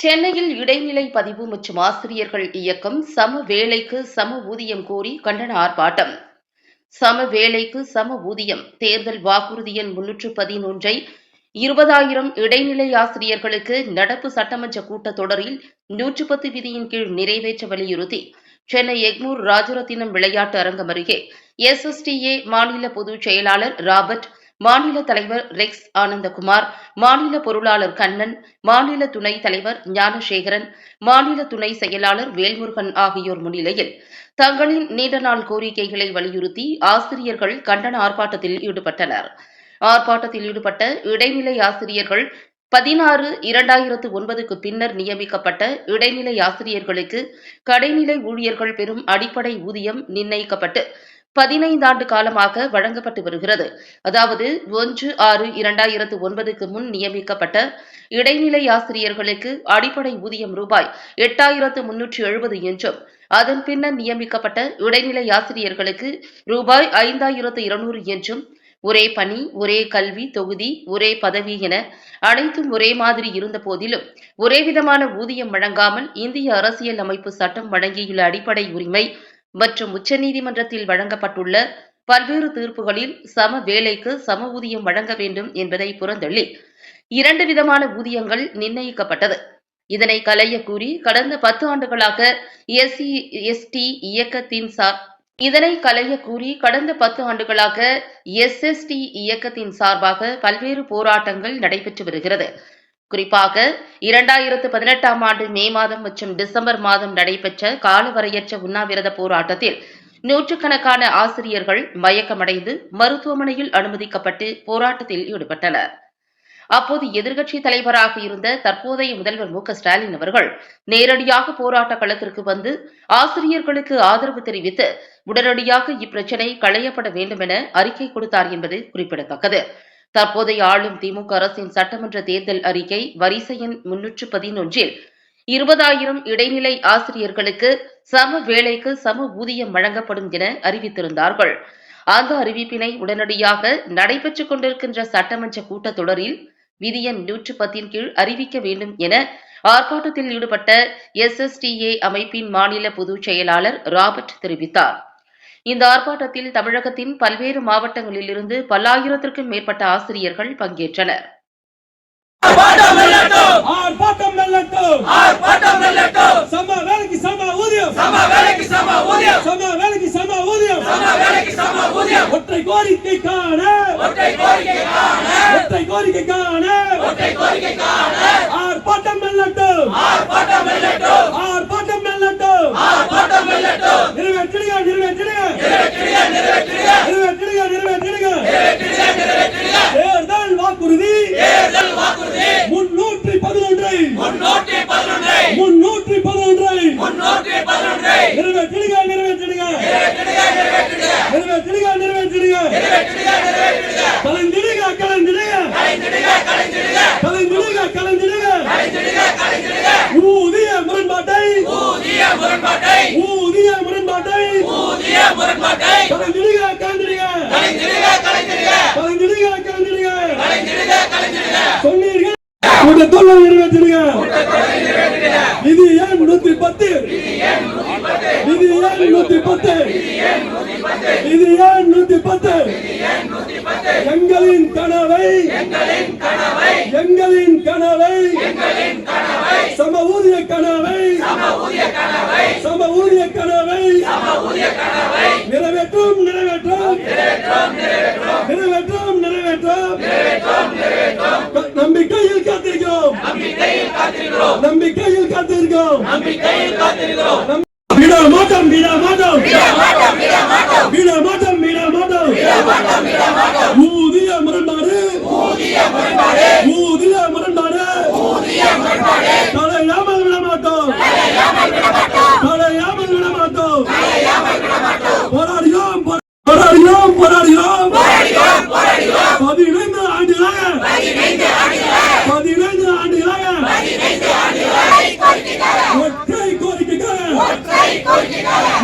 சென்னையில் இடைநிலை பதிவு மற்றும் ஆசிரியர்கள் இயக்கம் சம வேலைக்கு சம ஊதியம் கோரி கண்டன ஆர்ப்பாட்டம். சம வேலைக்கு சம ஊதியம் தேர்தல் வாக்குறுதி எண் முன்னூற்று பதினொன்றை இருபதாயிரம் இடைநிலை ஆசிரியர்களுக்கு நடப்பு சட்டமன்ற கூட்டத்தொடரில் நூற்று பத்து விதியின் கீழ் நிறைவேற்ற வலியுறுத்தி சென்னை எக்மூர் ராஜரத்தினம் விளையாட்டு அரங்கம் அருகே எஸ்எஸ்டிஏ மாநில பொதுச் செயலாளர் ராபர்ட் மாநில தலைவர் ரெக்ஸ் ஆனந்தகுமார் மாநில பொருளாளர் கண்ணன் மாநில துணைத் தலைவர் ஞானசேகரன் மாநில துணை செயலாளர் வேல்முருகன் ஆகியோர் முன்னிலையில் தங்களின் நீண்ட நாள் கோரிக்கைகளை வலியுறுத்தி ஆசிரியர்கள் கண்டன ஆர்ப்பாட்டத்தில் ஈடுபட்டனர். ஆர்ப்பாட்டத்தில் ஈடுபட்ட இடைநிலை ஆசிரியர்கள் பதினாறு இரண்டாயிரத்து ஒன்பதுக்கு பின்னர் நியமிக்கப்பட்ட இடைநிலை ஆசிரியர்களுக்கு கடைநிலை ஊழியர்கள் பெறும் அடிப்படை ஊதியம் நிர்ணயிக்கப்பட்டு பதினைந்தாண்டு காலமாக வழங்கப்பட்டு வருகிறது. அதாவது ஒன்று ஆறு இரண்டாயிரத்து ஒன்பதுக்கு முன் நியமிக்கப்பட்ட இடைநிலை ஆசிரியர்களுக்கு அடிப்படை ஊதியம் ரூபாய் எட்டாயிரத்து முன்னூற்று எழுபது என்றும் அதன் பின்னர் நியமிக்கப்பட்ட இடைநிலை ஆசிரியர்களுக்கு ரூபாய் ஐந்தாயிரத்து இருநூறு என்றும் ஒரே பணி ஒரே கல்வி தொகுதி ஒரே பதவி என அனைத்தும் ஒரே மாதிரி இருந்த போதிலும் ஒரே விதமான ஊதியம் வழங்காமல் இந்திய அரசியல் அமைப்பு சட்டம் வழங்கியுள்ள அடிப்படை உரிமை மற்றும் உச்சநீதிமன்றத்தில் வழங்கப்பட்டுள்ள பல்வேறு தீர்ப்புகளில் சம வேலைக்கு சம ஊதியம் வழங்க வேண்டும் என்பதை புறந்தள்ளி இரண்டு விதமான ஊதியங்கள் நிர்ணயிக்கப்பட்டது. இதனை களைய கூறி கடந்த பத்து ஆண்டுகளாக எஸ்சி எஸ்டி இயக்கத்தின் சார் இதனை களைய கூறி கடந்த பத்து ஆண்டுகளாக எஸ்எஸ்டி இயக்கத்தின் சார்பாக பல்வேறு போராட்டங்கள் நடைபெற்று வருகிறது. குறிப்பாக இரண்டாயிரத்து பதினெட்டாம் ஆண்டு மே மாதம் மற்றும் டிசம்பர் மாதம் நடைபெற்ற காலவரையற்ற உண்ணாவிரத போராட்டத்தில் நூற்றுக்கணக்கான ஆசிரியர்கள் மயக்கமடைந்து மருத்துவமனையில் அனுமதிக்கப்பட்டு போராட்டத்தில் ஈடுபட்டனர். அப்போது எதிர்க்கட்சி தலைவராக இருந்த தற்போதைய முதல்வர் மு ஸ்டாலின் அவர்கள் நேரடியாக போராட்ட களத்திற்கு வந்து ஆசிரியர்களுக்கு ஆதரவு தெரிவித்து உடனடியாக இப்பிரச்சினை களையப்பட வேண்டும் என அறிக்கை கொடுத்தார் என்பது குறிப்பிடத்தக்கது. தற்போதைய ஆளும் திமுக அரசின் சட்டமன்ற தேர்தல் அறிக்கை வரிசையின் முன்னூற்று பதினொன்றில் இருபதாயிரம் இடைநிலை ஆசிரியர்களுக்கு சம வேலைக்கு சம ஊதியம் வழங்கப்படும் என அறிவித்திருந்தார்கள். அந்த அறிவிப்பினை உடனடியாக நடைபெற்றுக் கொண்டிருக்கின்ற சட்டமன்ற கூட்டத்தொடரில் விதியன் நூற்று பத்தின் கீழ் அறிவிக்க வேண்டும் என ஆர்ப்பாட்டத்தில் ஈடுபட்ட எஸ்எஸ்டிஏ அமைப்பின் மாநில பொதுச் செயலாளர் ராபர்ட் தெரிவித்தார். இந்த ஆர்ப்பாட்டத்தில் தமிழகத்தின் பல்வேறு மாவட்டங்களிலிருந்து பல்லாயிரத்திற்கும் மேற்பட்ட ஆசிரியர்கள் பங்கேற்றனர். ஒற்றை கோரிக்கைக்கான ஒற்றை கோரிக்கைக்கான ஒற்றை கோரிக்கைக்கான ஒற்றை கோரிக்கைக்கான ஆர்ப்பாட்டம் வெல்லட்டும்! ஆர்ப்பாட்டம் வெல்லட்டும் ஆர்ப்பாட்டம் வெல்லட்டும் ஆர்ப்பாட்டம் வெல்லட்டும் நிறைவேற்றிடுங்க நிறைவேற்றிடுங்க நிறைவேற்றிடுக நிறைவேற்றிடுக நிறைவேற்றிடுங்க நிறைவேற்றிடுங்க நிறைவேற்றிடுக நிறைவேற்றிடுக தேர்தல் வாக்குறுதி தேர்தல் வாக்குறுதி முன்னூற்றி பதினொன்றை முன்னூற்றி பதினொன்றை முன்னூற்றி பதினொன்றை முன்னூற்றி பதினொன்றை நிறைவேற்றிடுங்க நிறைவேற்றிடுங்க நிறைவேற்றிடுங்க நிறைவேற்றிடுங்க கலைந்திடுங்க கலைந்திடுங்க கலைந்திடுங்க கலைந்திடுங்க ஊதிய முரண்பாட்டை. ஊதிய முரண்பாட்டை. ஊதிய முரண்பாட்டை. ஊதிய முரண்பாட்டை. கலைந்திடுங்க கலைந்திடுங்க கலைந்திடுக கலைந்திடுக. கலைந்திடுங்க கலைந்திடுங்க கலைந்திடுக கலைந்திடுக. சொன்னீர்கள். கூட்டத்தொடர் நிறைவேற்றிடுங்க விதி எண் நூத்தி பத்து இது ஏன் நூத்தி பத்து இது ஏன் நூத்தி பத்து எங்களின் கனவை. எங்களின் கனவை. சம ஊதிய கனவை. சம ஊதிய கனவை. நிறைவேற்றும் நிறைவேற்றும். நிறைவேற்றும் நிறைவேற்றும். நம்பிக்கையில் காத்திருக்கிறோம். நம்பிக்கையில் காத்திருக்கிறோம். நம்பிக்கையில் காத்திருக்கிறோம். விட மாட்டோம் விட மாட்டோம்.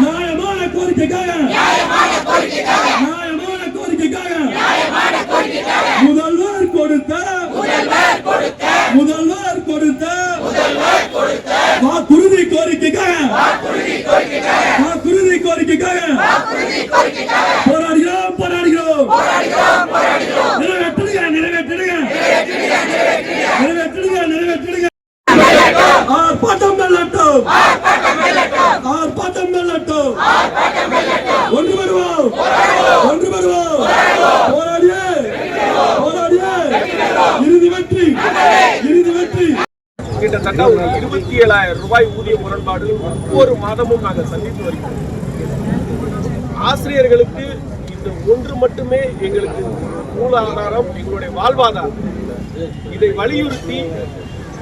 நியாயமான கோரிக்கைக்காக. நியாயமான கோரிக்கைக்காக. முதல்வர் கொடுத்த முதல்வர் கொடுத்த வாக்குறுதி கோரிக்கைக்காக. வாக்குறுதி கோரிக்கைக்காக. கிட்டத்தட்ட ஒரு இருபத்தி ஏழாயிரம் ரூபாய் ஊதிய முரண்பாடு ஒவ்வொரு மாதமும் நாங்கள் சந்தித்து வருகிறோம். ஆசிரியர்களுக்கு இந்த ஒன்று மட்டுமே எங்களுக்கு மூலாதாரம் எங்களுடைய வாழ்வாதாரம். இதை வலியுறுத்தி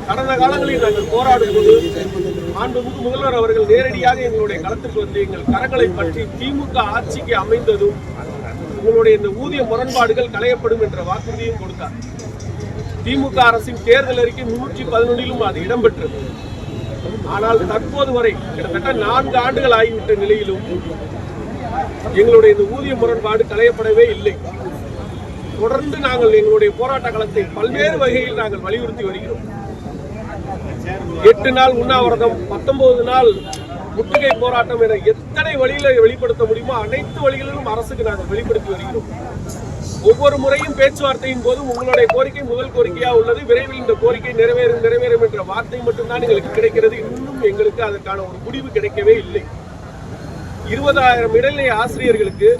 கடந்த காலங்களில் நாங்கள் போராடும் போது மாண்புமிகு முதல்வர் அவர்கள் நேரடியாக எங்களுடைய களத்துக்கு வந்து எங்கள் கரங்களை பற்றி திமுக ஆட்சிக்கு அமைந்ததும் உங்களுடைய இந்த ஊதிய முரண்பாடுகள் களையப்படும் என்ற வாக்குறுதியும் கொடுத்தார். திமுக அரசின் தேர்தல் அறிக்கை முன்னூற்றி பதினொன்றிலும் அது இடம்பெற்றது. ஆனால் தற்போது வரை கிட்டத்தட்ட நான்கு ஆண்டுகள் ஆகிவிட்ட நிலையிலும் எங்களுடைய இந்த ஊதிய முரண்பாடு களையப்படவே இல்லை. தொடர்ந்து நாங்கள் எங்களுடைய போராட்ட களத்தை பல்வேறு வகையில் நாங்கள் வலியுறுத்தி வருகிறோம். எட்டு நாள் உண்ணாவிரதம் பத்தொன்பது நாள் முற்றுகை போராட்டம் என எத்தனை வழியில வெளிப்படுத்த முடியுமோ அனைத்து வழிகளிலும் அரசுக்கு நாங்கள் வெளிப்படுத்தி வருகிறோம். ஒவ்வொரு முறையும் பேச்சுவார்த்தையின் போது உங்களுடைய கோரிக்கை முதல் கோரிக்கையா உள்ளது. விரைவில் இந்த கோரிக்கை நிறைவேறும் நிறைவேறும் என்ற வார்த்தை மட்டும்தான் எங்களுக்கு கிடைக்கிறது. இன்னும் எங்களுக்கு அதற்கான ஒரு முடிவு கிடைக்கவே இல்லை. இருபதாயிரம் இடைநிலை ஆசிரியர்களுக்கு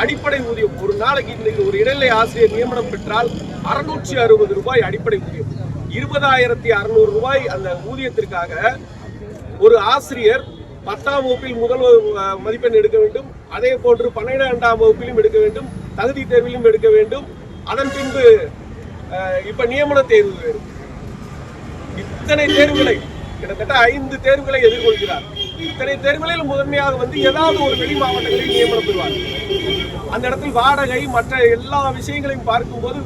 அடிப்படை ஊதியம். ஒரு நாளைக்கு இன்னைக்கு ஒரு இடைநிலை ஆசிரியர் நியமனம் பெற்றால் அறுநூற்றி அறுபது ரூபாய் அடிப்படை ஊதியம். இருபதாயிரத்தி அறுநூறு ரூபாய் அந்த ஊதியத்திற்காக ஒரு ஆசிரியர் பத்தாம் வகுப்பில் முதல் மதிப்பெண் எடுக்க வேண்டும். அதே போன்று பன்னிரெண்டாம் வகுப்பிலும் எடுக்க வேண்டும். தகுதி தேர்விலும் எடுக்க வேண்டும். அதன் பின்பு இப்ப நியமன தேர்வு வேறு. இத்தனை தேர்வுகளை கிட்டத்தட்ட ஐந்து தேர்வுகளை எதிர்கொள்கிறார். இத்தனை தேர்வுகளில் முதன்மையாக வந்து ஏதாவது ஒரு வெளி மாவட்டங்களில் நியமனம் பெறுவார். அந்த இடத்தில் வாடகை மற்ற எல்லா விஷயங்களையும் பார்க்கும்போது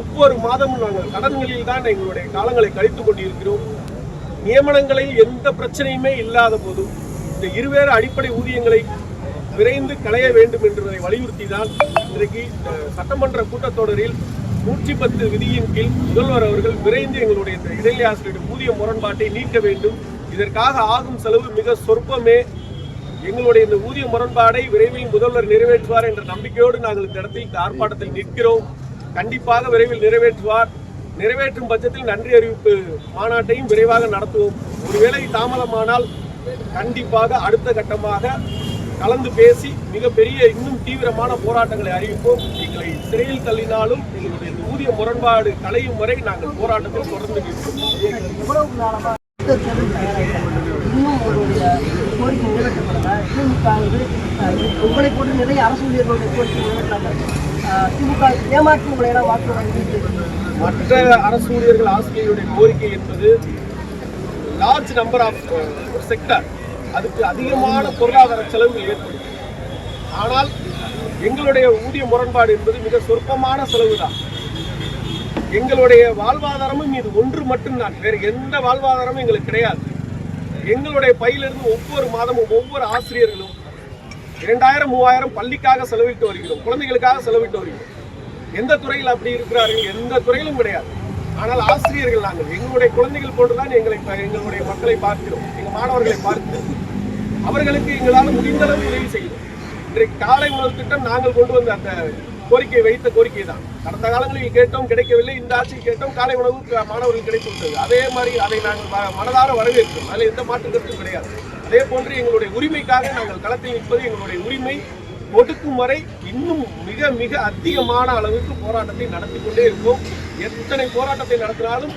ஒவ்வொரு மாதமும் நாங்கள் கடன்களில் தான் எங்களுடைய காலங்களை கழித்துக் கொண்டிருக்கிறோம். நியமனங்களில் எந்த பிரச்சனையுமே இல்லாத போதும் இந்த இருவேறு அடிப்படை ஊதியங்களை விரைந்து களைய வேண்டும் என்பதை வலியுறுத்தி தான் இன்றைக்கு இந்த சட்டமன்ற கூட்டத்தொடரில் நூற்றி பத்து விதியின் கீழ் முதல்வர் அவர்கள் விரைந்து எங்களுடைய இந்த இடைநிலை ஆசிரியர்கள் ஊதிய முரண்பாட்டை நீக்க வேண்டும். இதற்காக ஆகும் செலவு மிக சொற்பமே. எங்களுடைய இந்த ஊதிய முரண்பாடை விரைவில் முதல்வர் நிறைவேற்றுவார் என்ற நம்பிக்கையோடு நாங்கள் இந்த இடத்தில் இந்த ஆர்ப்பாட்டத்தில் நிற்கிறோம். கண்டிப்பாக விரைவில் நிறைவேற்றுவார். நிறைவேற்றும் பட்சத்தில் நன்றி அறிவிப்பு மாநாட்டையும் விரைவாக நடத்துவோம். ஒருவேளை தாமதமானால் கண்டிப்பாக அடுத்த கட்டமாக கலந்து பேசி மிகப்பெரிய இன்னும் தீவிரமான போராட்டங்களை அறிவிப்போம். எங்களை சிறையில் தள்ளினாலும் எங்களுடைய ஊதிய முரண்பாடு களையும் வரை நாங்கள் போராட்டத்தில் தொடர்ந்து கோரிக்கை நிறைவேற்றப்படல உங்களை போட்டு நிறைய அரசு ஊழியர்களுடைய கோரிக்கை நிறைவேற்றாங்க திமுக ஏமாற்றி உங்களை வாக்கு வாங்கி மற்ற அரசு ஊழியர்கள் ஆசிரியருடைய கோரிக்கை என்பது லார்ஜ் நம்பர் ஆஃப் ஒரு செக்டர் அதுக்கு அதிகமான பொருளாதார செலவுகள் ஏற்படும். ஆனால் எங்களுடைய ஊதிய முரண்பாடு என்பது மிக சொற்பமான செலவு தான் எங்களுடைய வாழ்வாதாரமும் இது ஒன்று மட்டும்தான் வேறு எந்த வாழ்வாதாரமும் எங்களுக்கு கிடையாது. எங்களுடைய பையிலிருந்து ஒவ்வொரு மாதமும் ஒவ்வொரு ஆசிரியர்களும் இரண்டாயிரம் மூவாயிரம் பள்ளிக்காக செலவிட்டு வருகிறோம். குழந்தைகளுக்காக செலவிட்டு வருகிறோம். எந்த துறையில் அப்படி இருக்கிறார்கள்? எந்த துறையிலும் கிடையாது. ஆனால் ஆசிரியர்கள் நாங்கள். எங்களுடைய குழந்தைகள் போன்றுதான் எங்களை எங்களுடைய மக்களை பார்க்கிறோம். எங்கள் மாணவர்களை பார்க்கிறோம். அவர்களுக்கு எங்களால் முடிந்தளவு உதவி செய்கிறோம். இன்றைக்கு காலை உணவு திட்டம் நாங்கள் கொண்டு வந்த அந்த கோரிக்கை வைத்த கோரிக்கை தான். கடந்த காலங்களில் கேட்டோம் கிடைக்கவில்லை. இந்த ஆட்சியில் கேட்டோம் காலை உணவு மாணவர்கள் மாணவர்களுக்கு கிடைத்து விட்டது அதே மாதிரி அதை நாங்கள் ம- மனதார வரவேற்கிறோம். அதில் எந்த மாற்று கருத்தும் கிடையாது. அதே போன்று எங்களுடைய உரிமைக்காக நாங்கள் களத்தில் நிற்பது எங்களுடைய உரிமை. ஒடுக்கும் வரை இன்னும் மிக மிக அதிகமான அளவுக்கு போராட்டத்தை நடத்தி கொண்டே இருக்கும் எத்தனை போராட்டத்தை நடத்தினாலும்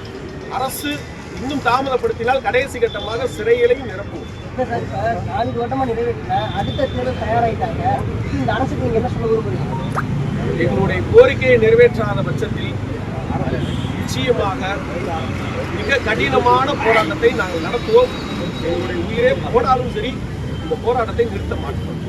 அரசு இன்னும் தாமதப்படுத்தினால் கடைசி கட்டமாக சிறைகளையும் நிரப்பும் இல்லை நான்கு வட்டமா அடுத்த தேர்தல் தயாராகிட்டாங்க இந்த அரசுக்கு நீங்க என்ன சொல்ல விரும்புறீங்க? எங்களுடைய கோரிக்கையை நிறைவேற்றாத பட்சத்தில் நிச்சயமாக மிக கடினமான போராட்டத்தை நாங்கள் நடத்துவோம். எங்களுடைய உயிரே போனாலும் சரி இந்த போராட்டத்தை நிறுத்த மாட்டோம்.